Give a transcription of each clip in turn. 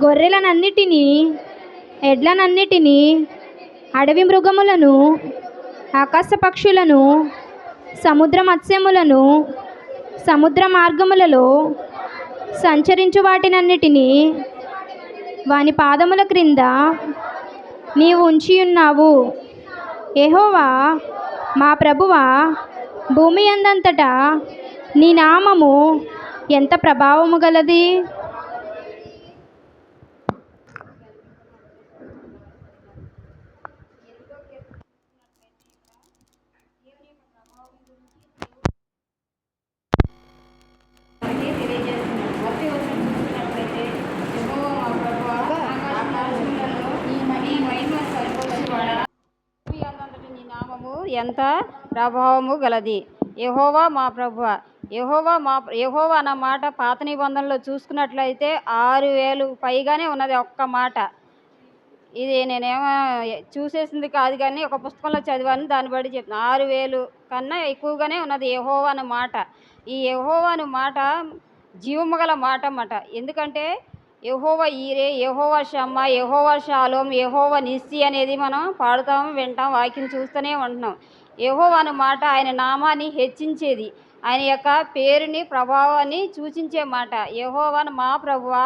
గొర్రెలనన్నిటినీ ఎడ్లనన్నిటినీ అడవి మృగములను ఆకాశ పక్షులను సముద్ర మత్స్యములను సముద్ర మార్గములలో సంచరించు వాటినన్నిటినీ వాని పాదముల క్రింద నీవు ఉంచి ఉన్నావు ఎహోవా మా ప్రభువా భూమి అందంతటా నీ నామము ఎంత ప్రభావము గలది భూమి అందంతటి నీ నామము ఎంత ప్రభావము గలది? యహోవా మా ప్రభు. యహోవా మా యహోవా అన్న మాట పాత నిబంధనలో చూసుకున్నట్లయితే ఆరు వేలు పైగానే ఉన్నది ఒక్క మాట. ఇది నేనేమో చూసేసింది కాదు కానీ ఒక పుస్తకంలో చదివాను దాన్ని బట్టి చెప్తాను ఆరు వేలు కన్నా ఎక్కువగానే ఉన్నది యహోవా అన్న మాట. ఈ యహోవా అన్న మాట జీవము గల మాట అన్నమాట ఎందుకంటే యహోవ ఈరే యహోవ షమ్మ యహోవ షాలోం యహోవ నిస్సి అనేది మనం పాడుతాం వింటాం వాక్యం చూస్తూనే ఉంటున్నాం. యహోవ అన్న మాట ఆయన నామాన్ని హెచ్చించేది. ఆయన యొక్క పేరుని ప్రభావాన్ని సూచించే మాట. యహోవన్ మా ప్రభువా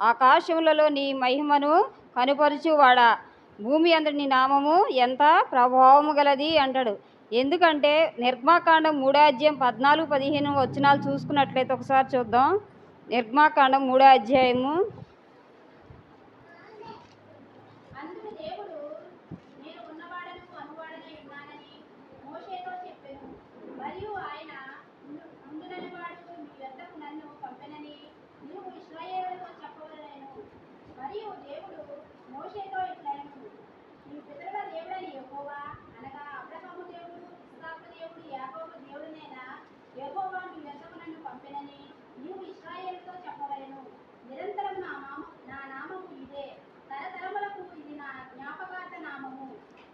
ఆకాశములలో నీ మహిమను కనుపరుచువాడా. భూమి అందరి నీ నామము ఎంత ప్రభావము గలది అంటాడు. ఎందుకంటే నిర్మాకాండం మూడాజ్యం పద్నాలుగు పదిహేను వచనాలు చూసుకున్నట్లయితే ఒకసారి చూద్దాం. నిర్మాకాండం మూడో అధ్యాయము అందుకు దేవుడు నేను ఉన్నవాడను అనువాడనై ఉన్నానని మోషేతో చెప్పెను మరియు ఆయన అందునని వాడు మీ యొద్దకు నన్ను పంపెనని నీవు ఇశ్రాయేలుతో చెప్పవలెను మరియు దేవుడు మోషేతో ఇట్లనెను నీ పితరుల దేవుడని యెహోవా అనగా అబ్రహాము దేవుడు ఇస్సాకు దేవుడు యాకోబు దేవుడునేనా యెహోవా మీ యొద్దకు నన్ను పంపెనని నీవు ఇశ్రాయేలుతో చెప్పవలెను నిరంతరం నా నామ నా నామము ఇదే తరతరములకు ఇది నా జ్ఞాపకార్థ నామము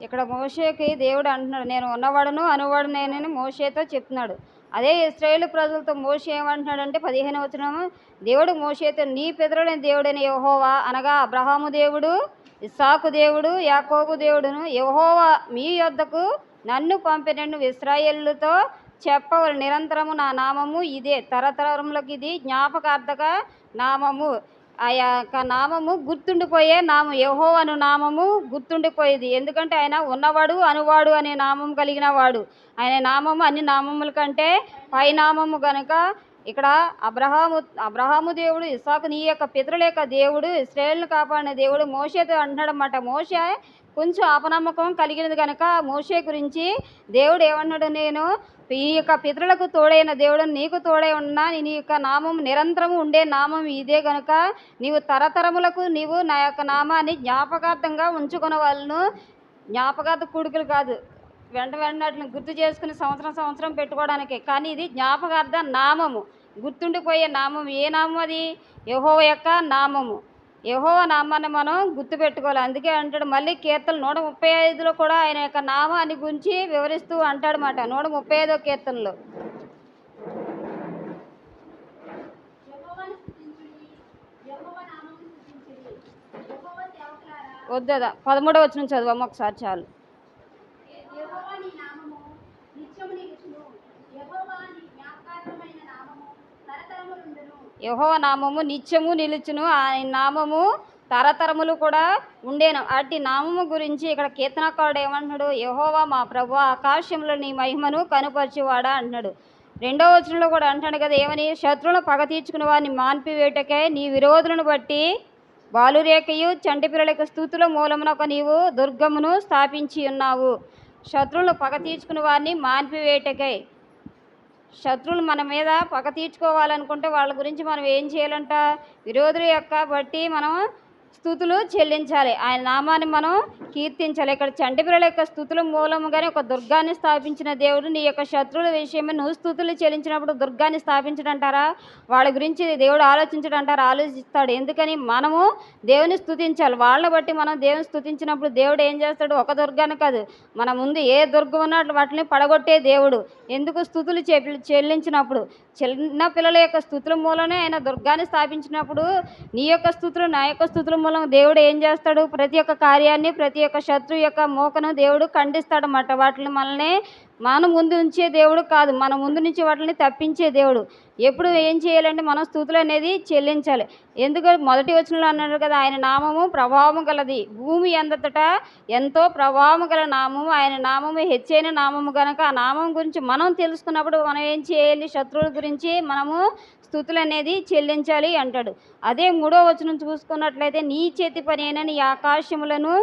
ఇక్కడ మోషేకి దేవుడు అంటున్నాడు నేను ఉన్నవాడును అనువాడు నేనని మోషేతో చెప్తున్నాడు. అదే ఇస్రాయేల్ ప్రజలతో మోషే ఏమంటున్నాడంటే పదిహేను వచనము దేవుడు మోషేతో నీ పితరుడైన దేవుడైన యహోవా అనగా అబ్రహాము దేవుడు ఇస్సాకు దేవుడు యాకోబు దేవుడును యహోవా మీ యొద్దకు నన్ను పంపినను ఇస్రాయేళ్ళతో చెప్పవలు. నిరంతరము నా నామము ఇదే తరతరములకు ఇది జ్ఞాపకార్థక నామము. ఆ యొక్క నామము గుర్తుండిపోయే నామం యహో అను నామము గుర్తుండిపోయేది. ఎందుకంటే ఆయన ఉన్నవాడు అనువాడు అనే నామం కలిగిన వాడు. ఆయన నామము అన్ని నామముల కంటే పై నామము కనుక ఇక్కడ అబ్రహాము అబ్రహాము దేవుడు ఇసాకు నీ యొక్క పితరుల యొక్క దేవుడు ఇస్రాయేల్ను కాపాడిన దేవుడు మోషేతో అంటున్నాడు అన్నమాట మోషే కొంచెం అపనమ్మకం కలిగినది కనుక మోషే గురించి దేవుడు ఏమన్నాడు నేను? ఈ యొక్క పితరులకు తోడైన దేవుడు నీకు తోడై ఉన్నా నీ యొక్క నామం నిరంతరం ఉండే నామం ఇదే కనుక నీవు తరతరములకు నీవు నా యొక్క నామాన్ని జ్ఞాపకార్థంగా ఉంచుకున్న వాళ్ళను జ్ఞాపకార్థ కూడుకులు కాదు. వెంట వెంటనే గుర్తు చేసుకుని సంవత్సరం సంవత్సరం పెట్టుకోవడానికి. కానీ ఇది జ్ఞాపకార్థ నామము. గుర్తుండిపోయే నామం ఏ నామం అది? యహోవ యొక్క నామము. యహోవ నామాన్ని మనం గుర్తుపెట్టుకోవాలి. అందుకే అంటాడు మళ్ళీ కీర్తనలు నూట ముప్పై ఐదులో కూడా ఆయన యొక్క నామాన్ని గురించి వివరిస్తూ అంటాడనమాట నూట ముప్పై ఐదో కీర్తనలో. యెహోవాను వద్దదా పదమూడవ వచ్చిన చదువమ్మ ఒకసారి చాలు యెహోవా నీ నామము నిత్యము నిలుచును యెహోవా నీ జ్ఞాపకార్థమైన నామము యహో నామము నిత్యము నిలుచును. ఆయన నామము తరతరములు కూడా ఉండేను. అట్టి నామము గురించి ఇక్కడ కీర్తనకారుడు ఏమంటున్నాడు? యహోవా మా ప్రభు ఆకాశంలో నీ మహిమను కనుపరిచేవాడా అంటున్నాడు. రెండో వచనంలో కూడా అంటాడు కదా ఏమని? శత్రువులను పగ తీర్చుకుని వారిని మాన్పివేటకే నీ విరోధులను బట్టి బాలురేఖయు చంటి పిల్లలకు స్థుతుల మూలమునొక నీవు దుర్గమును స్థాపించి ఉన్నావు. శత్రువులను పగ తీర్చుకుని వారిని మాన్పివేటకై శత్రువులు మన మీద పగ తీర్చుకోవాలనుకుంటే వాళ్ళ గురించి మనం ఏం చేయాలంట? విరోధుల యొక్క బట్టి మనం స్థుతులు చెల్లించాలి. ఆయన నామాన్ని మనం కీర్తించాలి. ఇక్కడ చంటి పిల్లల యొక్క స్థుతుల మూలముగానే ఒక దుర్గాన్ని స్థాపించిన దేవుడు. నీ యొక్క శత్రువుల విషయమే నువ్వు స్థుతులు చెల్లించినప్పుడు దుర్గాన్ని స్థాపించడంటారా? వాళ్ళ గురించి దేవుడు ఆలోచించడంటారా? ఆలోచిస్తాడు. ఎందుకని? మనము దేవుని స్థుతించాలి. వాళ్ళని బట్టి మనం దేవుని స్థుతించినప్పుడు దేవుడు ఏం చేస్తాడు? ఒక దుర్గాన్ని కాదు. మన ముందు ఏ దుర్గం ఉన్నట్లు వాటిని పడగొట్టే దేవుడు. ఎందుకు స్థుతులు చెల్లించినప్పుడు? చిన్న పిల్లల యొక్క స్థుతుల మూలనే ఆయన దుర్గాన్ని స్థాపించినప్పుడు నీ యొక్క స్థుతులు నా యొక్క స్థుతులు మూలం దేవుడు ఏం చేస్తాడు? ప్రతి ఒక్క కార్యాన్ని ప్రతి ఒక్క శత్రు యొక్క మోకను దేవుడు ఖండిస్తాడన్నమాట. వాటిని మనల్ని మన ముందు ఉంచే దేవుడు కాదు మన ముందు నుంచి వాటిని తప్పించే దేవుడు. ఎప్పుడు ఏం చేయాలంటే మనం స్థుతులు అనేది చెల్లించాలి. ఎందుకు? మొదటి వచనంలో అన్నాడు కదా ఆయన నామము ప్రభావం గలది. భూమి అందతట ఎంతో ప్రభావం గల నామము ఆయన నామము హెచ్చైన నామము కనుక ఆ నామం గురించి మనం తెలుసుకున్నప్పుడు మనం ఏం చేయాలి? శత్రువుల గురించి మనము స్థుతులు అనేది చెల్లించాలి అంటాడు. అదే మూడో వచనం చూసుకున్నట్లయితే నీ చేతి పని అయిన నీ ఆకాశములను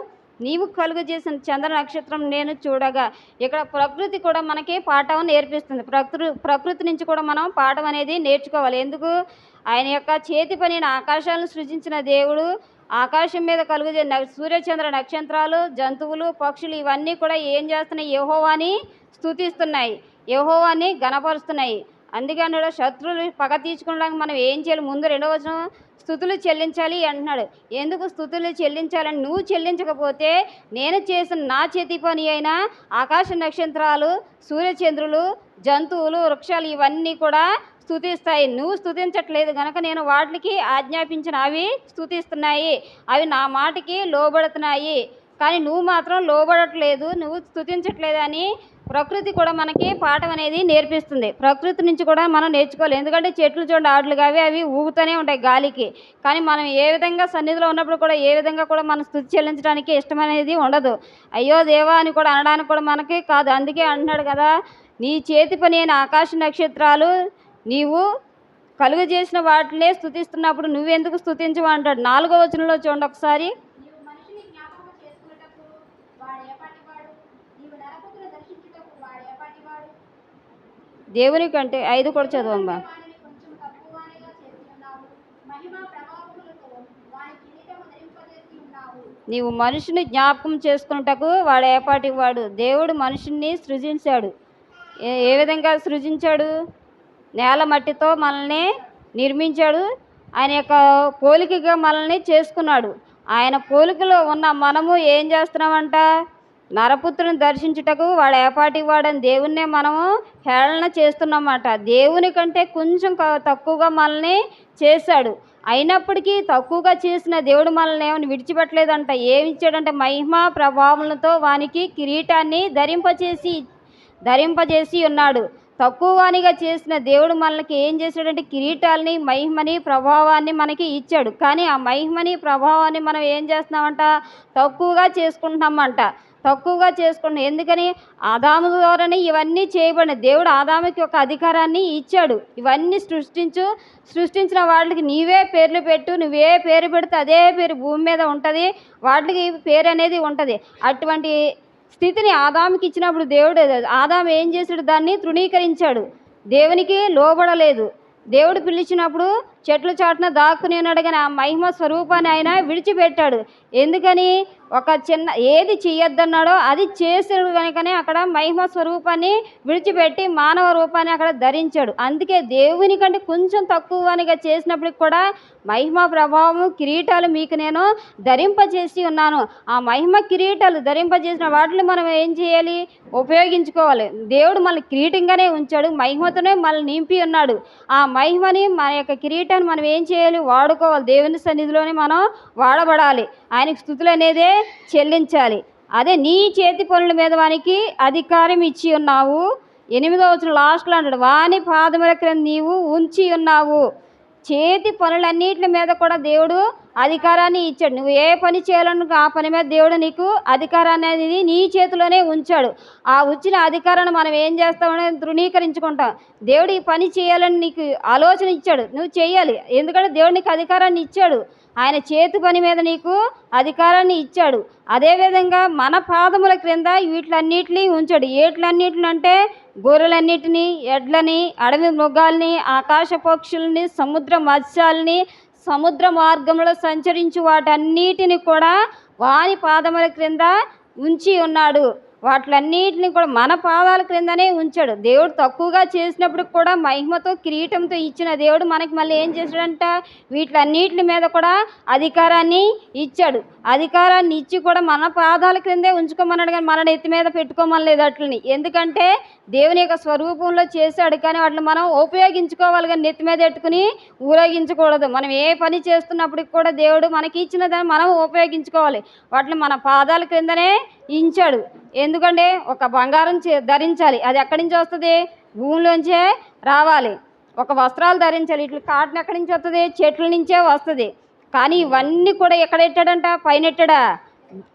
నీవు కలుగు చేసిన చంద్ర నక్షత్రం నేను చూడగా ఇక్కడ ప్రకృతి కూడా మనకి పాఠం నేర్పిస్తుంది. ప్రకృతి ప్రకృతి నుంచి కూడా మనం పాఠం అనేది నేర్చుకోవాలి. ఎందుకు? ఆయన యొక్క చేతి పనిని ఆకాశాలను సృజించిన దేవుడు ఆకాశం మీద కలుగు సూర్యచంద్ర నక్షత్రాలు జంతువులు పక్షులు ఇవన్నీ కూడా ఏం చేస్తున్నాయి? యహోవాని స్తుతిస్తున్నాయి. యహోవాని గణపరుస్తున్నాయి అందుకే అన్నాడు శత్రువులు పగ తీర్చుకోవడానికి మనం ఏం చేయాలి? ముందు రెండవ వచనం స్థుతులు చెల్లించాలి అంటున్నాడు. ఎందుకు స్థుతులు చెల్లించాలని నువ్వు చెల్లించకపోతే నేను చేసిన నా చేతి పని అయిన ఆకాశ నక్షత్రాలు సూర్యచంద్రులు జంతువులు వృక్షాలు ఇవన్నీ కూడా స్థుతిస్తాయి. నువ్వు స్థుతించట్లేదు కనుక నేను వాటికి ఆజ్ఞాపించిన అవి స్థుతిస్తున్నాయి. అవి నా మాటకి లోబడుతున్నాయి. కానీ నువ్వు మాత్రం లోబడట్లేదు నువ్వు స్థుతించట్లేదు అని ప్రకృతి కూడా మనకి పాఠం అనేది నేర్పిస్తుంది. ప్రకృతి నుంచి కూడా మనం నేర్చుకోవాలి. ఎందుకంటే చెట్లు చూడండి ఆటలుగా అవి అవి ఊగుతూనే ఉంటాయి గాలికి. కానీ మనం ఏ విధంగా సన్నిధిలో ఉన్నప్పుడు కూడా ఏ విధంగా కూడా మనం స్థుతి చెల్లించడానికి ఇష్టం అనేది ఉండదు. అయ్యో దేవా అని కూడా అనడానికి కూడా మనకి కాదు. అందుకే అంటున్నాడు కదా నీ చేతి పని అయిన ఆకాశ నక్షత్రాలు నీవు కలుగు చేసిన వాటినే స్థుతిస్తున్నప్పుడు నువ్వెందుకు స్థుతించవు అంటాడు. నాలుగో వచనంలో చూడండి ఒకసారి నీవు మనిషిని జ్ఞాపకం చేసుకున్నటకు వాడు ఏపాటివాడు నీవు నరపుత్రుని దర్శించుటకు వాడు ఏపాటివాడు దేవుని కంటే ఐదు కూడా చదవమ్మా నీవు మనిషిని జ్ఞాపకం చేసుకున్నటకు వాడు ఏపాటి వాడు దేవుడు మనిషిని సృజించాడు. ఏ ఏ విధంగా సృజించాడు? నేల మట్టితో మనల్ని నిర్మించాడు. ఆయన యొక్క పోలికగా మనల్ని చేసుకున్నాడు. ఆయన పోలికలో ఉన్న మనము ఏం చేస్తున్నామంట? నరపుత్రుని దర్శించుటకు వాడు ఏపాటి వాడని దేవుణ్ణే మనము హేళన చేస్తున్నామట. దేవుని కంటే కొంచెం తక్కువగా మనల్ని చేశాడు. అయినప్పటికీ తక్కువగా చేసిన దేవుడు మనల్ని ఏమైనా విడిచిపెట్టలేదంట. ఏమి ఇచ్చాడంటే మహిమ ప్రభావములతో వానికి కిరీటాన్ని ధరింపచేసి ధరింపజేసి ఉన్నాడు. తక్కువగానిగా చేసిన దేవుడు మనకి ఏం చేశాడంటే కిరీటాలని మహిమని ప్రభావాన్ని మనకి ఇచ్చాడు. కానీ ఆ మహిమని ప్రభావాన్ని మనం ఏం చేస్తున్నామంట? తక్కువగా చేసుకుంటున్నామంట. తక్కువగా చేసుకుంటున్నాం ఎందుకని? ఆదాము ద్వారానే ఇవన్నీ చేయబడిన దేవుడు ఆదాముకి ఒక అధికారాన్ని ఇచ్చాడు. ఇవన్నీ సృష్టించు సృష్టించిన వాళ్ళకి నీవే పేర్లు పెట్టు. నువ్వే పేరు పెడితే అదే పేరు భూమి మీద ఉంటుంది. వాటికి పేరు అనేది ఉంటుంది. అటువంటి స్థితిని ఆదాముకి ఇచ్చినప్పుడు దేవుడు ఆదాము ఏం చేశాడు? దాన్ని తృణీకరించాడు. దేవునికి లోబడలేదు. దేవుడు పిలిచినప్పుడు చెట్లు చాటున దాక్కుని ఉన్నాడు కానీ ఆ మహిమ స్వరూపాన్ని ఆయన విడిచిపెట్టాడు. ఎందుకని? ఒక చిన్న ఏది చేయొద్దన్నాడో అది చేసాడు కనుకనే అక్కడ మహిమ స్వరూపాన్ని విడిచిపెట్టి మానవ రూపాన్ని అక్కడ ధరించాడు. అందుకే దేవుని కంటే కొంచెం తక్కువనిగా చేసినప్పటికి కూడా మహిమ ప్రభావము కిరీటాలు మీకు నేను ధరింపజేసి ఉన్నాను. ఆ మహిమ కిరీటాలు ధరింపజేసిన వాటిని మనం ఏం చేయాలి? ఉపయోగించుకోవాలి. దేవుడు మనల్ని కిరీటంగానే ఉంచాడు. మహిమతోనే మనల్ని నింపి ఉన్నాడు. ఆ మహిమని మన యొక్క కిరీటాన్ని మనం ఏం చేయాలి? వాడుకోవాలి. దేవుని సన్నిధిలోనే మనం వాడబడాలి. ఆయనకు స్థుతులు అనేదే చెల్లించాలి. అదే నీ చేతి పనుల మీద వానికి అధికారం ఇచ్చి ఉన్నావు. ఎనిమిదో వచ్చిన లాస్ట్లో అంటాడు వాని పాదముల క్రింద నీవు ఉంచి ఉన్నావు. చేతి పనులన్నిటి మీద కూడా దేవుడు అధికారాన్ని ఇచ్చాడు. నువ్వు ఏ పని చేయాలను ఆ పని మీద దేవుడు నీకు అధికారాన్ని అనేది నీ చేతిలోనే ఉంచాడు. ఆ వచ్చిన అధికారాన్ని మనం ఏం చేస్తామని ధృవీకరించుకుంటాం. దేవుడు ఈ పని చేయాలని నీకు ఆలోచన ఇచ్చాడు. నువ్వు చేయాలి ఎందుకంటే దేవుడు నీకు అధికారాన్ని ఇచ్చాడు. ఆయన చేతి పని మీద నీకు అధికారాన్ని ఇచ్చాడు. అదేవిధంగా మన పాదముల క్రింద వీటిలన్నిటినీ ఉంచాడు. ఏట్లన్నిటిని అంటే గొర్రెలన్నిటిని ఎడ్లని అడవి మృగాల్ని ఆకాశ పక్షుల్ని సముద్ర మత్స్యాల్ని సముద్ర మార్గంలో సంచరించు వాటన్నిటిని కూడా వాని పాదముల క్రింద ఉంచి ఉన్నాడు. వాటిలన్నిటిని కూడా మన పాదాల క్రిందనే ఉంచాడు. దేవుడు తక్కువగా చేసినప్పుడు కూడా మహిమతో కిరీటంతో ఇచ్చిన దేవుడు మనకి మళ్ళీ ఏం చేశాడంట? వీటిలన్నిటి మీద కూడా అధికారాన్ని ఇచ్చాడు. అధికారాన్ని ఇచ్చి కూడా మన పాదాల క్రిందే ఉంచుకోమన్నాడు కానీ మన నెత్తి మీద పెట్టుకోమనలేదు అట్లని. ఎందుకంటే దేవుని యొక్క స్వరూపంలో చేశాడు కానీ వాటిని మనం ఉపయోగించుకోవాలి కానీ నెత్తి మీద పెట్టుకుని ఊరేగించకూడదు. మనం ఏ పని చేస్తున్నప్పటికి కూడా దేవుడు మనకి ఇచ్చిన దాన్ని మనం ఉపయోగించుకోవాలి. వాటిని మన పాదాల క్రిందనే ఇంచాడు. ఎందుకంటే ఒక బంగారం చే ధరించాలి. అది ఎక్కడి నుంచి వస్తుంది? భూమిలోంచే రావాలి. ఒక వస్త్రాలు ధరించాలి. ఇట్లా కాటన్ ఎక్కడి నుంచి వస్తుంది? చెట్ల నుంచే వస్తుంది. కానీ ఇవన్నీ కూడా ఎక్కడ ఎట్టాడంట? పైన ఎట్టాడా?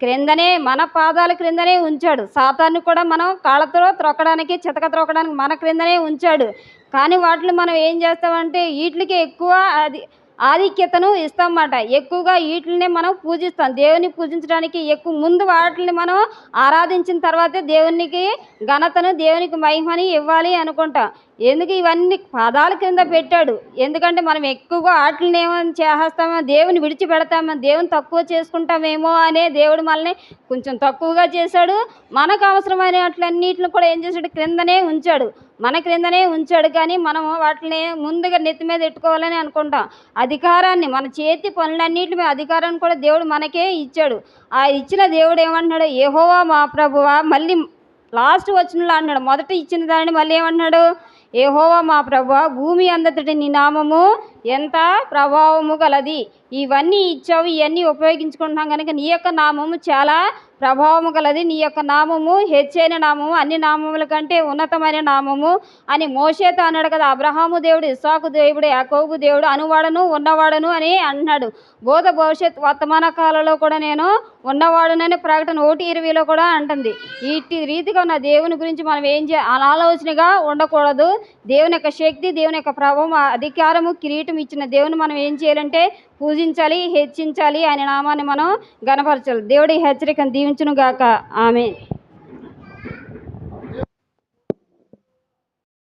క్రిందనే మన పాదాల క్రిందనే ఉంచాడు. సాతాన్ని కూడా మనం కాళ్ళతో త్రొక్కడానికి చితక త్రొక్కడానికి మన క్రిందనే ఉంచాడు. కానీ వాటిని మనం ఏం చేస్తామంటే వీటికి ఎక్కువ అది ఆధిక్యతను ఇస్తామన్నమాట. ఎక్కువగా వీటినే మనం పూజిస్తాం. దేవుని పూజించడానికి ఎక్కువ ముందు వాటిని మనం ఆరాధించిన తర్వాతే దేవునికి ఘనతను దేవునికి మహిమని ఇవ్వాలి అనుకుంటాం. ఎందుకు ఇవన్నీ పదాల క్రింద పెట్టాడు? ఎందుకంటే మనం ఎక్కువగా వాటిని ఏమని చేస్తామో? దేవుని విడిచిపెడతామో? దేవుని తక్కువ చేసుకుంటామేమో అనే దేవుడు మనల్ని కొంచెం తక్కువగా చేశాడు. మనకు అవసరమైన వాటిలన్నిటిని కూడా ఏం చేశాడు? క్రిందనే ఉంచాడు. మన క్రిందనే ఉంచాడు కానీ మనం వాటిని ముందుగా నెత్తి మీద పెట్టుకోవాలని అనుకుంటాం. అధికారాన్ని మన చేతి పనులన్నింటి మీద అధికారాన్ని కూడా దేవుడు మనకే ఇచ్చాడు. ఆ ఇచ్చిన దేవుడు ఏమంటున్నాడు? ఏహోవా మా ప్రభువా మళ్ళీ లాస్ట్ వచ్చినలా అన్నాడు మొదట ఇచ్చిన దాన్ని మళ్ళీ ఏమన్నాడు ఏహోవా మా ప్రభువా భూమి అందతటి నీ నామము ఎంత ప్రభావము గలది? ఇవన్నీ ఇచ్చావు ఇవన్నీ ఉపయోగించుకుంటున్నాం కనుక నీ యొక్క నామము చాలా ప్రభావము గలది. నీ యొక్క నామము హెచ్చైన నామము అన్ని నామముల కంటే ఉన్నతమైన నామము అని మోషేతో అన్నాడు కదా. అబ్రహాము దేవుడు ఇస్సాకు దేవుడు యాకోబు దేవుడు అనువాడను ఉన్నవాడను అని అన్నాడు. బోధ భవిష్యత్ వర్తమాన కాలంలో కూడా నేను ఉన్నవాడునని ప్రకటన ఓటి ఇరవైలో కూడా అంటుంది. ఇట్టి రీతిగా ఉన్న దేవుని గురించి మనం ఏం చే అనాలోచనగా ఉండకూడదు. దేవుని యొక్క శక్తి దేవుని యొక్క ప్రభావం అధికారము కిరీటం ఇచ్చిన దేవుని మనం ఏం చేయాలంటే పూజించాలి హెచ్చించాలి ఆయన నామాన్ని మనం గనపరచాలి దేవుడి హెచ్చరికను దీవించును గాక ఆమె